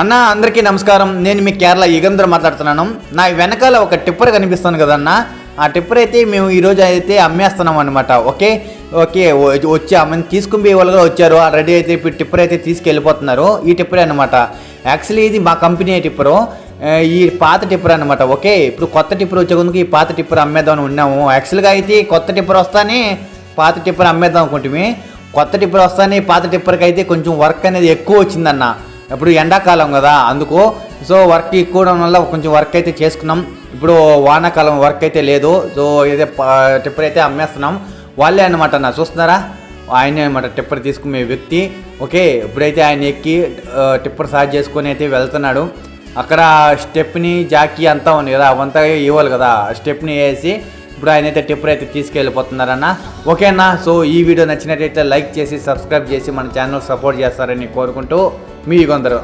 అన్న అందరికీ నమస్కారం. నేను మీ కేరళ యుగంధర్ మాట్లాడుతున్నాను. నా వెనకాల ఒక టిప్పర్ కనిపిస్తుంది కదన్న ఆ టిప్పర్ అయితే మేము ఈరోజు అయితే అమ్మేస్తున్నాం అనమాట ఓకే? ఓకే వచ్చి అమ్మని తీసుకుని పోయే వాళ్ళు వచ్చారు. రెడీ అయితే ఇప్పుడు టిప్పర్ అయితే తీసుకెళ్ళిపోతున్నారు. ఈ టిప్పరే అనమాట యాక్చువల్లీ ఇది మా కంపెనీ టిప్పరు. ఈ పాత టిప్పర్ అనమాట ఓకే? ఇప్పుడు కొత్త టిప్పర్ వచ్చే ఈ పాత టిప్పర్ అమ్మేద్దామని ఉన్నాము. యాక్చువల్గా అయితే కొత్త టిప్పర్ వస్తానే పాత టిప్పర్ అమ్మేద్దాం అనుకుంటుమే కొత్త టిప్పర్ వస్తానే పాత టిప్పర్కి అయితే కొంచెం వర్క్ అనేది ఎక్కువ వచ్చిందన్న. ఇప్పుడు ఎండాకాలం కదా అందుకు సో వర్క్ ఎక్కువ వల్ల కొంచెం వర్క్ అయితే చేసుకున్నాం. ఇప్పుడు వానాకాలం వర్క్ అయితే లేదు. సో ఇదే టిప్పర్ అయితే అమ్మేస్తున్నాం. వాళ్ళే అనమాట నా చూస్తున్నారా? ఆయనే అనమాట టిప్పర్ తీసుకునే వ్యక్తి. ఓకే ఇప్పుడైతే ఆయన ఎక్కి టిప్పర్ సార్జ్ చేసుకొని అయితే వెళ్తున్నాడు. అక్కడ స్టెప్ని జాకీ అంతా ఉంది కదా అవంతా ఇవ్వాలి కదా స్టెప్ని వేసి ఇప్పుడు ఆయన అయితే టిప్పర్ అయితే తీసుకెళ్ళిపోతున్నారన్న. ఓకే అన్న సో ఈ వీడియో నచ్చినట్టయితే లైక్ చేసి సబ్స్క్రైబ్ చేసి మన ఛానల్ సపోర్ట్ చేస్తారని కోరుకుంటూ మీ కొందరు